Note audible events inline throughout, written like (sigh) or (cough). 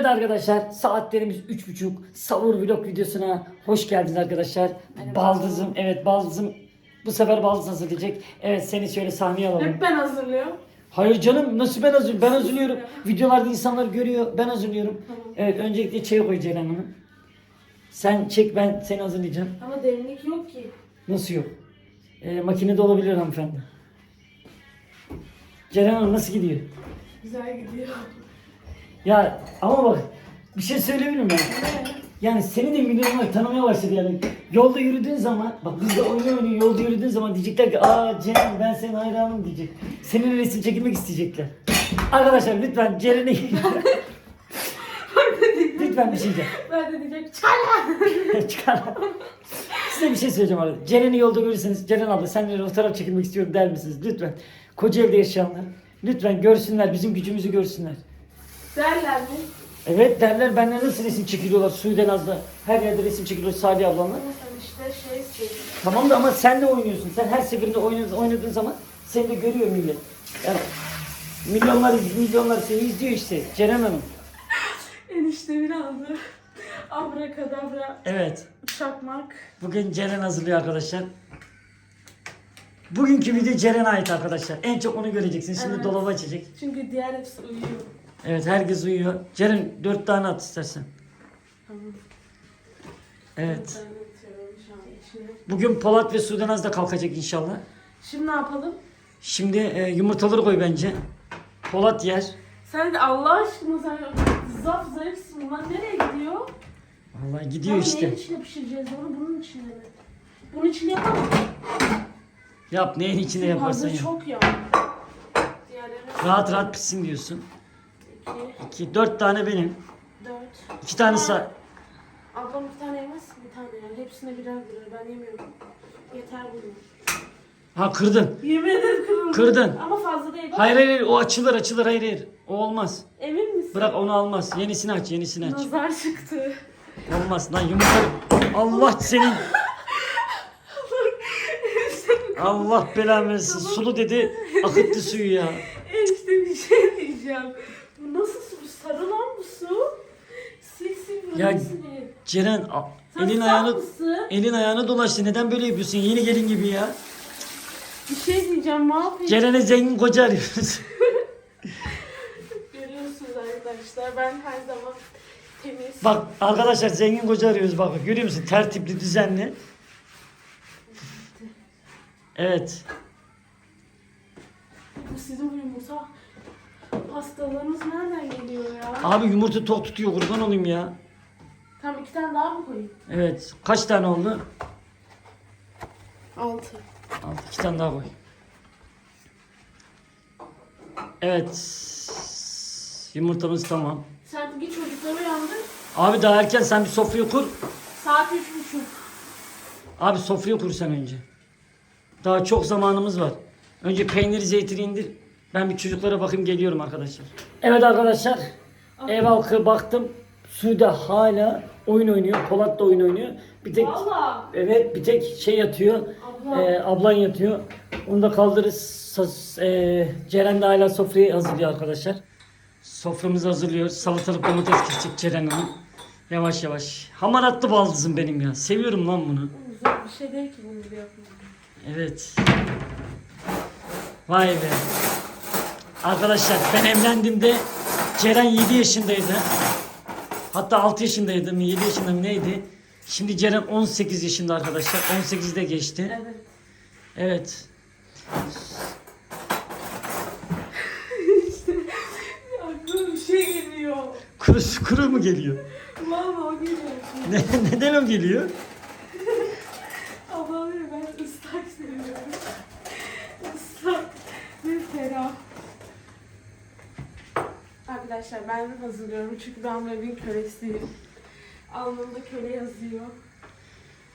Evet arkadaşlar saatlerimiz 3.30 savur vlog videosuna hoş geldiniz arkadaşlar. Baldızım evet baldızım bu sefer baldız hazırlayacak. Evet seni şöyle sahneye alalım. Hep ben hazırlıyorum. Hayır canım nasıl ben hazırlıyorum? Ben hazırlıyorum. Videolarda insanlar görüyor ben hazırlıyorum. Tamam. Evet öncelikle çay koy Ceren Hanım. Sen çek ben seni hazırlayacağım. Ama derinlik yok ki. Nasıl yok? Ee, makinede olabilir hanımefendi. Ceren Hanım nasıl gidiyor? Güzel gidiyor. Ya ama bak bir şey söyleyebilir miyim? Yani seni de milyonlar tanımaya başladı yani. Yolda yürüdüğün zaman, bak biz de oyun oynuyor yolda yürüdüğün zaman diyecekler ki aa Ceren ben senin hayranım diyecek. Seninle resim çekilmek isteyecekler. Arkadaşlar lütfen Ceren'i... (laughs) lütfen bir şey diyeceğim. Ben de diyecek. Çıkar. (laughs) Size bir şey söyleyeceğim arada. Ceren'i yolda görürseniz Ceren abla seninle fotoğraf çekilmek istiyorum der misiniz? Lütfen. Kocaeli'de yaşayanlar. Lütfen görsünler, bizim gücümüzü görsünler. Derler mi? Evet derler benler nasıl resim çekiliyorlar Suudenaz'da. Her yerde resim çekiliyor Salih ablamla. Ama sen işte şey söylüyorsun. Tamam da ama sen de oynuyorsun. Sen her seferinde oynadığın, oynadığın zaman seni de görüyor millet. Yani milyonlar milyonlar seni izliyor işte Ceren Hanım. (laughs) Eniştemin aldı. Abrakadabra Evet. çakmak. Bugün Ceren hazırlıyor arkadaşlar. Bugünkü video Ceren'e ait arkadaşlar. En çok onu göreceksiniz. Şimdi Evet. dolabı açacak. Çünkü diğer hepsi uyuyor. Evet herkes uyuyor. Ceren dört tane at istersen. Tamam. Evet. İçine. Bugün Polat ve Sudanaz da kalkacak inşallah. Şimdi ne yapalım? Şimdi e, yumurtaları koy bence. Polat yer. Sen de Allah aşkına sen zaf zayıfsın. Bunlar nereye gidiyor? Vallahi gidiyor Tam işte. Neyin içine pişireceğiz onu? Bunun içine mi? Bunun içine yapalım. Yap neyin içinde yaparsan Hazır yap. çok ya. Diğerleri Rahat rahat pişsin diyorsun. İki, İki, dört tane benim. dört. İki tane sa... Ablam bir tane yemez bir tane yani. Hepsine birer birer. Ben yemiyorum. Yeter bunu. Ha kırdın. Yemin ederim kırıldı. Kırdın. Ama fazla değil. Hayır hayır hayır, o açılır açılır hayır hayır. O olmaz. Emin misin? Bırak onu almaz. Yenisini aç yenisini aç. Nazar çıktı. Olmaz lan yumurta. Allah senin. Allah belanı versin. Sulu dedi akıttı suyu ya. Enişte bir şey diyeceğim. Bu nasıl su? Sarı lan bu su. Sil sil Ya, sil. Ceren a- Sen elin saf ayağını mısın? elin ayağını dolaştı. Neden böyle yapıyorsun? Yeni gelin gibi ya. Bir şey diyeceğim ne yapayım? Ceren'e zengin koca arıyoruz. (laughs) Görüyorsunuz arkadaşlar ben her zaman temiz. Bak arkadaşlar zengin koca arıyoruz bak. Görüyor musun? Tertipli, düzenli. Evet. Bu sizin bu yumurta hastalığınız nereden geliyor ya? Abi yumurta tok tutuyor kurban olayım ya. Tam iki tane daha mı koyayım? Evet. Kaç tane oldu? Altı. Al iki tane daha koy. Evet. Yumurtamız tamam. Sen git çocukları uyandır. Abi daha erken sen bir sofrayı kur. Saat üç buçuk. Abi sofrayı kur sen önce. Daha çok zamanımız var. Önce peyniri zeytini indir. Ben bir çocuklara bakayım geliyorum arkadaşlar. Evet arkadaşlar. Ev halkı baktım. Sude hala oyun oynuyor. Polat da oyun oynuyor. Bir tek Valla. evet bir tek şey yatıyor. Abla. Ee, ablan yatıyor. Onu da kaldırırız. Ee, Ceren de hala sofrayı hazırlıyor arkadaşlar. Soframızı hazırlıyoruz. Salatalık domates kesecek Ceren Hanım. Yavaş yavaş. Hamaratlı baldızım benim ya. Seviyorum lan bunu. Zor bir şey değil ki bunu bile yapmak. Evet. Vay be. Arkadaşlar ben evlendiğimde Ceren 7 yaşındaydı. Hatta 6 yaşındaydım. 7 yaşında mı neydi? Şimdi Ceren 18 yaşında arkadaşlar. 18'de geçti. Evet. Evet. Aklıma bir şey geliyor. Kuru, kuru mu geliyor? Valla o geliyor. Ne, neden o geliyor? Öyle ben ıslak seviyorum. Islak ve ferah. Arkadaşlar ben hazırlıyorum çünkü ben evin kölesiyim. Alnımda köle yazıyor.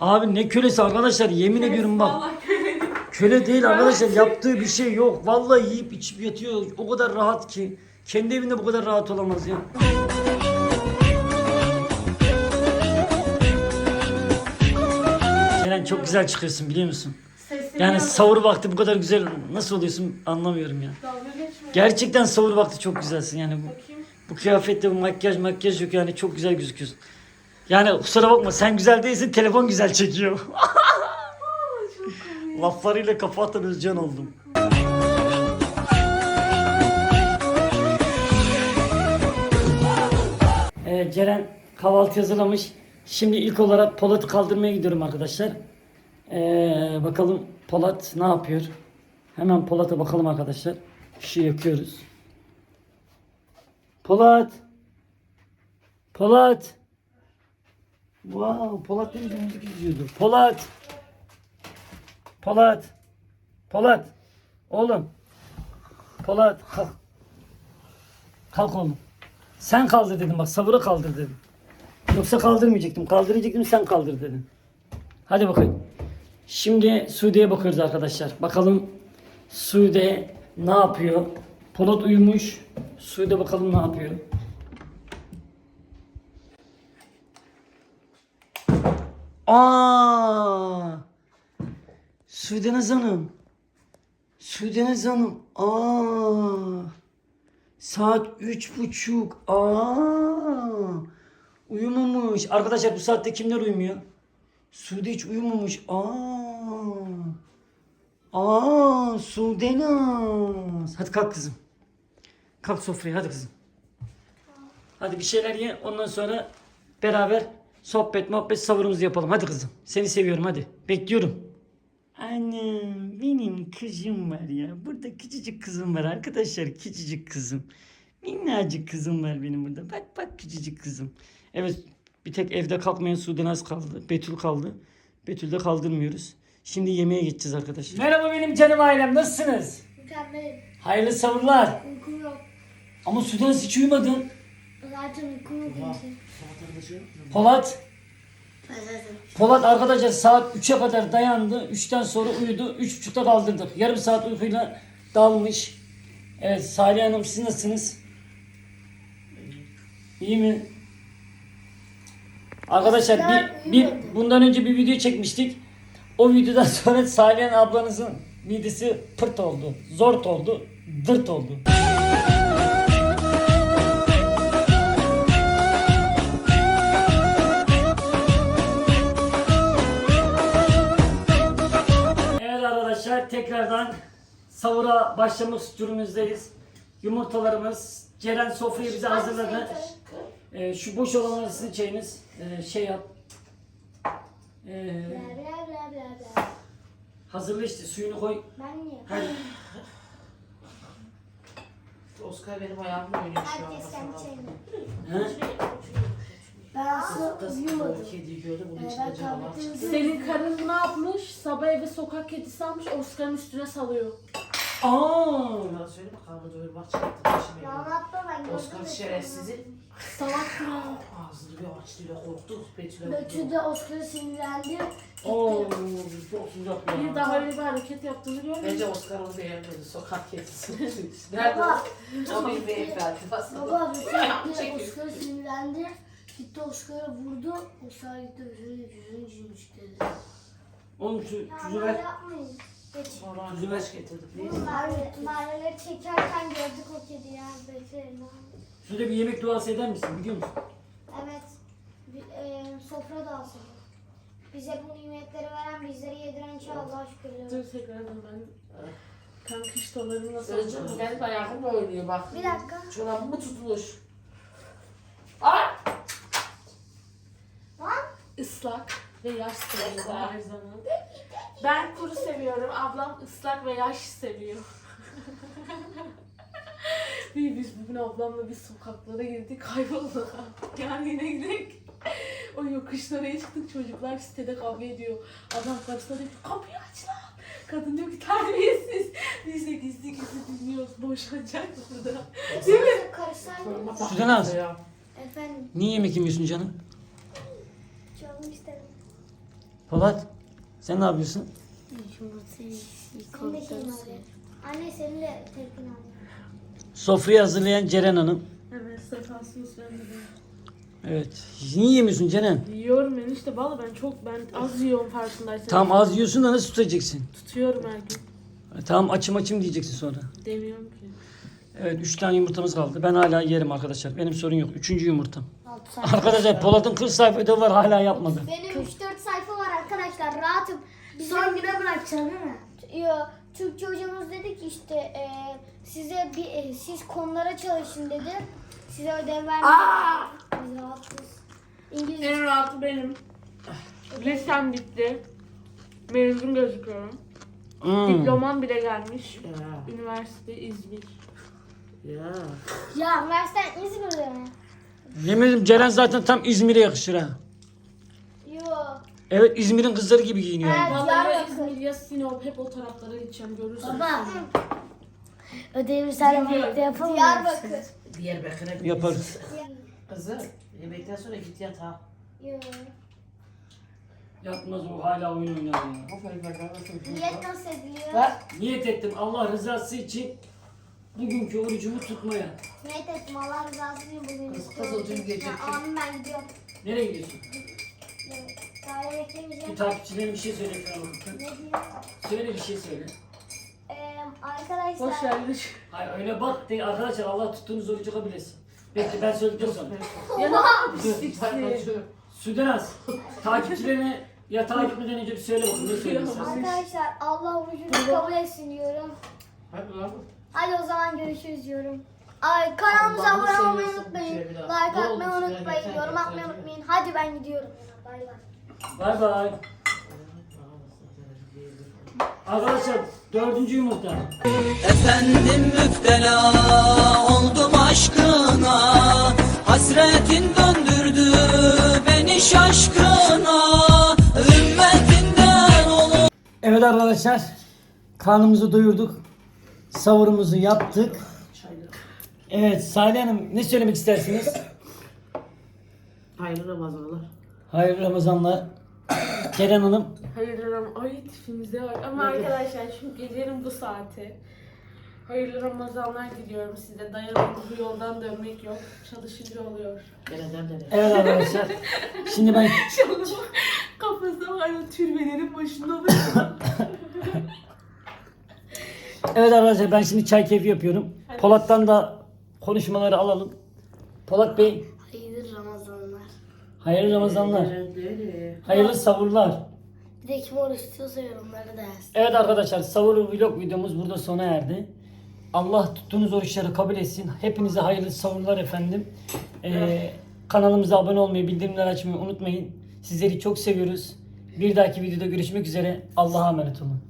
Abi ne kölesi arkadaşlar yemin Evet, ediyorum bak. Vallahi köleyim. Köle değil arkadaşlar yaptığı bir şey yok. Vallahi yiyip içip yatıyor. O kadar rahat ki. Kendi evinde bu kadar rahat olamaz ya. Ceren çok güzel çıkıyorsun biliyor musun? Yani sahur vakti bu kadar güzel nasıl oluyorsun anlamıyorum ya. Gerçekten sahur vakti çok güzelsin yani bu. Bu kıyafette bu makyaj makyaj yok yani çok güzel gözüküyorsun. Yani kusura bakma sen güzel değilsin telefon güzel çekiyor. (laughs) Laflarıyla kafa atan Özcan oldum. Evet Ceren kahvaltı hazırlamış. Şimdi ilk olarak Polat'ı kaldırmaya gidiyorum arkadaşlar. Ee, bakalım Polat ne yapıyor? Hemen Polat'a bakalım arkadaşlar. Işığı yakıyoruz. Polat. Polat. Wow, Polat ne müzik izliyordu. Polat. Polat. Polat. Oğlum. Polat kalk. Kalk oğlum. Sen kaldır dedim bak sabırı kaldır dedim. Yoksa kaldırmayacaktım. Kaldıracaktım sen kaldır dedim. Hadi bakayım. Şimdi Sude'ye bakıyoruz arkadaşlar. Bakalım Sude ne yapıyor? Polat uyumuş. Sude bakalım ne yapıyor? Aa! Sude Naz Hanım. Sude Naz Hanım. Aa! Saat üç buçuk. Aa! Uyumamış. Arkadaşlar bu saatte kimler uyumuyor? Sude hiç uyumamış. Aa! Aa! Sude Naz. Hadi kalk kızım. Kalk sofraya hadi kızım. Hadi bir şeyler ye. Ondan sonra beraber sohbet muhabbet savurumuzu yapalım. Hadi kızım. Seni seviyorum hadi. Bekliyorum. Annem benim kızım var ya. Burada küçücük kızım var arkadaşlar. Küçücük kızım. Minnacık kızım var benim burada. Bak bak küçücük kızım. Evet bir tek evde kalkmayan Sudenaz kaldı. Betül kaldı. Betül'de kaldırmıyoruz. Şimdi yemeğe geçeceğiz arkadaşlar. Merhaba benim canım ailem. Nasılsınız? Mükemmel. Hayırlı savurlar. Uykum yok. Ama Sudenaz hiç uyumadın. Zaten uykum yok. Polat. Polat arkadaşlar saat 3'e kadar dayandı. 3'ten sonra uyudu. 3.30'da kaldırdık. Yarım saat uykuyla dalmış. Evet Salih Hanım siz nasılsınız? İyi mi? Arkadaşlar bir, bir bundan önce bir video çekmiştik. O videodan (laughs) sonra Salih ablanızın midesi pırt oldu. Zort oldu. Dırt oldu. Evet arkadaşlar tekrardan savura başlamak durumundayız. Yumurtalarımız Ceren sofrayı bize hazırladı. Ee, şu boş olanları sizin çayınız. Ee, şey yap. Ee, Bla bla bla bla bla. hazırla işte suyunu koy. Ben niye? Hadi. Oscar benim ayağımla oynuyor şu an. Herkes kendi çayını. He? Ben aslında uyumadım. Kediyi gördü bunun içinde ben canavar tabletten çıktı. izledim. Senin karın ne yapmış? Sabah eve sokak kedisi almış Oscar'ın üstüne salıyor. Aa! Bana söyle bakalım doyurmak. Şimdi Ya anlatma ben gördüm. Oscar şerefsizi Salak ya. ağzını bir açtı ile korktu. Betül'e Betül de Oscar'ı sinirlendi. Oo, çok sıcak Bir ya. daha öyle bir hareket yaptığını görmedim. Bence Oscar onu beğenmedi. Sokak kedisi. (laughs) Nerede Baba, o? O bir beyefendi. baba Betül (laughs) de. Oscar'ı sinirlendi. Gitti Oscar'ı vurdu. Oscar gitti Betül'ün yüzünü cimmiş dedi. Oğlum şu Ya böyle ver. yapmayın. Ver. arkadaş getirdik. Mahalleleri çekerken gördük o kedi ya. Şurada bir yemek duası eder misin biliyor musun? Evet. Bir, e, sofra da asılı. Bize bu nimetleri veren, bizleri yediren inşallah Allah'a şükürler. Dur tekrardan ben kanka iştahlarını nasıl Sözcüm alacağım? benim ayağımla oynuyor bak. Bir dakika. Çorabım mı tutmuş? Aa! Lan. Islak ve yaş seviyorum her zaman. Ben kuru seviyorum. Ablam ıslak ve yaş seviyor. (laughs) Bir biz bugün ablamla bir sokaklara girdik kaybolduk. Yani yine gidelim. O yokuşlara çıktık çocuklar sitede kavga ediyor. Adam karşısına diyor ki kapıyı aç lan. Kadın diyor ki terbiyesiz. Biz de gizli gizli dinliyoruz. Boşanacak burada. Değil mi? Karışsaydı. Sudan az. Efendim. Niye yemek yemiyorsun canım? Canım istedim. Polat sen ne yapıyorsun? Anne senin de tepkin abi. Sofrayı hazırlayan Ceren Hanım. Evet sefasını üstlendim. Evet. Niye yemiyorsun Ceren? Yiyorum enişte valla ben çok ben az yiyorum farkındaysan. Tamam az yiyorsun da nasıl tutacaksın? Tutuyorum her gün. Tamam açım açım diyeceksin sonra. Demiyorum ki. Evet 3 tane yumurtamız kaldı. Ben hala yerim arkadaşlar. Benim sorun yok. Üçüncü yumurtam. Altı sayfa. Arkadaşlar Polat'ın 40 sayfa ödevi var hala yapmadı. Benim 3-4 sayfa arkadaşlar rahatım. Bizim... Son güne bırakacaksın değil mi? Yo, Türkçe hocamız dedi ki işte e, size bir e, siz konulara çalışın dedi. Size ödev vermedi. Biz rahatız. İngilizce En rahatı benim. Lisem bitti. Mezun gözüküyorum. Hmm. Diplomam bile gelmiş. Ya. Üniversite İzmir. Ya. Ya üniversiten İzmir'de mi? Yemin ederim Ceren zaten tam İzmir'e yakışır ha. Evet İzmir'in kızları gibi giyiniyor. Evet. Vallahi ya Diyarbakır. İzmir ya Sinop hep o taraflara gideceğim görürsün. Baba. Ödevi sen birlikte yapalım mı? Diyarbakır. Diyarbakır'a gidiyoruz. Yaparız. Kızım yemekten sonra git yatağa. Yo. Yapmaz o hala oyun oynar ya. Aferin bak, aferin. Niyet nasıl ediliyor? Bak. Niyet ettim Allah rızası için bugünkü orucumu tutmaya. Niyet ettim Allah rızası için bugün. Kız- kız o dün gece- Ha, Amin ben gidiyorum. Nereye gidiyorsun? Bir takipçilerine bir şey söyle. Ne diyeyim? Söyle bir şey söyle. Ee, arkadaşlar. Boş ver dış. Hayır öyle bak de arkadaşlar Allah tuttuğunuz orucu kabul etsin. Bekle ben söyledikten sonra. Ya ne pisliksin. Südenaz takipçilerine ya takip etmeden önce bir söyle ne söylüyorsun? Arkadaşlar Allah orucunuzu kabul etsin diyorum. Hadi lan. Hadi o zaman görüşürüz diyorum. Ay kanalımıza Allah'ını abone olmayı seviyorsun, unutmayın. şey Like. Ne atmayı unutmayın. Yeter, Yorum yeter, atmayı yeter. unutmayın. Hadi ben gidiyorum. Bay bay. Bay bay. Arkadaşlar dördüncü yumurta. Efendim müptela oldum aşkına Hasretin döndürdü beni şaşkına Ümmetinden olup Evet arkadaşlar karnımızı doyurduk. Savurumuzu yaptık. Evet Salih Hanım ne söylemek istersiniz? Hayırlı Ramazanlar. Hayırlı Ramazanlar. Ceren Hanım. Hayırlı Ram Ay tipimize bak. Ama arkadaşlar şimdi gecenin bu saati. Hayırlı Ramazanlar diliyorum size. Dayanın bu yoldan dönmek yok. Çalışınca oluyor. Evet arkadaşlar. Şimdi ben (laughs) Çalış. Kafası hala türbelerin başında oluyor. Evet arkadaşlar ben şimdi çay keyfi yapıyorum. Polat'tan da konuşmaları alalım. Polat Bey. Hayırlı Ramazanlar. Hayırlı savurlar. Bir de kim oruç tutuyorsa yorumları da yazsın. Evet arkadaşlar savur vlog videomuz burada sona erdi. Allah tuttuğunuz oruçları kabul etsin. Hepinize hayırlı savurlar efendim. Ee, kanalımıza abone olmayı, bildirimleri açmayı unutmayın. Sizleri çok seviyoruz. Bir dahaki videoda görüşmek üzere. Allah'a emanet olun.